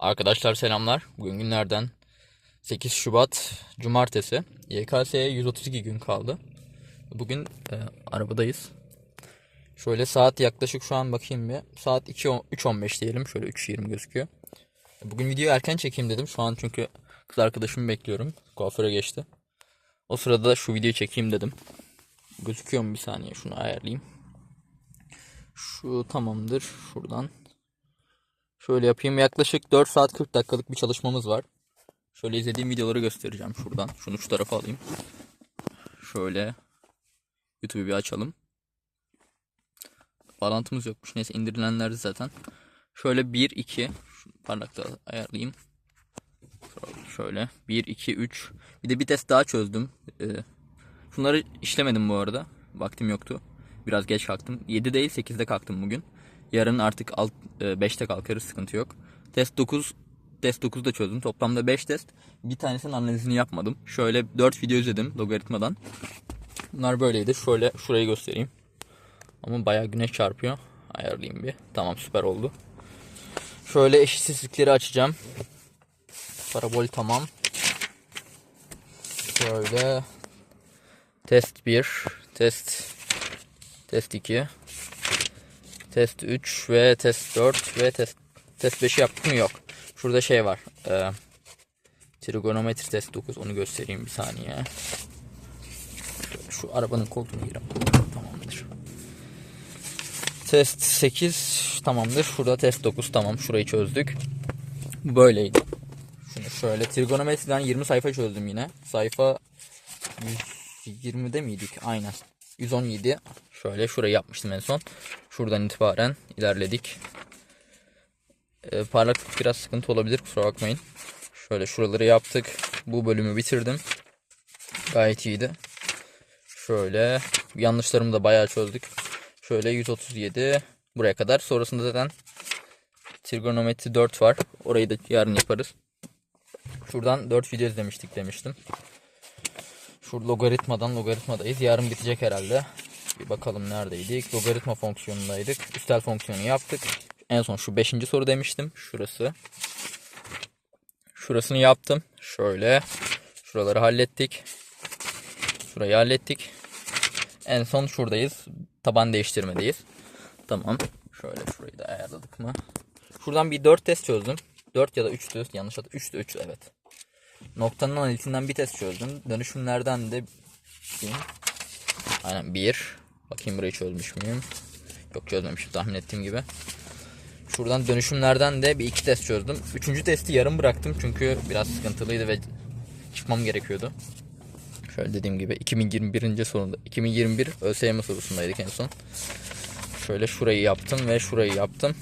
Arkadaşlar selamlar. Bugün günlerden 8 Şubat Cumartesi. YKS'ye 132 gün kaldı. Bugün e, arabadayız. Şöyle saat yaklaşık şu an bakayım bir. Saat 2 3.15 diyelim. Şöyle 3.20 gözüküyor. Bugün videoyu erken çekeyim dedim. Şu an çünkü kız arkadaşımı bekliyorum. Kuaföre geçti. O sırada da şu videoyu çekeyim dedim. Gözüküyor mu bir saniye şunu ayarlayayım. Şu tamamdır. Şuradan Şöyle yapayım. Yaklaşık 4 saat 40 dakikalık bir çalışmamız var. Şöyle izlediğim videoları göstereceğim şuradan. Şunu şu tarafa alayım. Şöyle YouTube'u bir açalım. Bağlantımız yokmuş. Neyse indirilenlerdi zaten. Şöyle 1 2 şu parlaklığı ayarlayayım. Şöyle 1 2 3 bir de bir test daha çözdüm. Ee, şunları işlemedim bu arada. Vaktim yoktu. Biraz geç kalktım. 7 değil 8'de kalktım bugün. Yarın artık alt, 5'te kalkarız sıkıntı yok. Test 9 test 9'da çözdüm. Toplamda 5 test. Bir tanesinin analizini yapmadım. Şöyle 4 video izledim logaritmadan. Bunlar böyleydi. Şöyle şurayı göstereyim. Ama bayağı güneş çarpıyor. Ayarlayayım bir. Tamam süper oldu. Şöyle eşitsizlikleri açacağım. Parabol tamam. Şöyle test 1, test test 2, test 3 ve test 4 ve test test 5 yaptık mı yok. Şurada şey var. E, trigonometri test 9 onu göstereyim bir saniye. Şu arabanın koltuğunu girelim. Tamamdır. Test 8 tamamdır. Şurada test 9 tamam. Şurayı çözdük. Böyleydi. Şunu şöyle trigonometriden 20 sayfa çözdüm yine. Sayfa 120'de miydik? Aynen. 117. Şöyle şurayı yapmıştım en son. Şuradan itibaren ilerledik. Ee, parlaklık biraz sıkıntı olabilir kusura bakmayın. Şöyle şuraları yaptık. Bu bölümü bitirdim. Gayet iyiydi. Şöyle yanlışlarımı da bayağı çözdük. Şöyle 137 buraya kadar. Sonrasında zaten trigonometri 4 var. Orayı da yarın yaparız. Şuradan 4 video izlemiştik demiştim. Şu logaritmadan logaritmadayız. Yarın bitecek herhalde. Bir bakalım neredeydik. Logaritma fonksiyonundaydık. Üstel fonksiyonu yaptık. En son şu 5. soru demiştim. Şurası. Şurasını yaptım. Şöyle. Şuraları hallettik. Şurayı hallettik. En son şuradayız. Taban değiştirmedeyiz. Tamam. Şöyle şurayı da ayarladık mı? Şuradan bir 4 test çözdüm. 4 ya da 3'tü. Yanlış hatırladım. 3'tü 3 evet. Noktanın analitinden bir test çözdüm. Dönüşümlerden de bakayım. Aynen 1. Bakayım burayı çözmüş müyüm? Yok çözmemişim tahmin ettiğim gibi. Şuradan dönüşümlerden de bir iki test çözdüm. Üçüncü testi yarım bıraktım çünkü biraz sıkıntılıydı ve çıkmam gerekiyordu. Şöyle dediğim gibi 2021. sorunda 2021 ÖSYM sorusundaydık en son. Şöyle şurayı yaptım ve şurayı yaptım.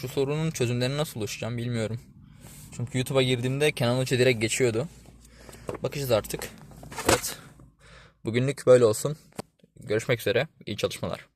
Şu sorunun çözümlerine nasıl ulaşacağım bilmiyorum. Çünkü YouTube'a girdiğimde Kenan Hoca direkt geçiyordu. Bakacağız artık. Evet. Bugünlük böyle olsun. Görüşmek üzere. İyi çalışmalar.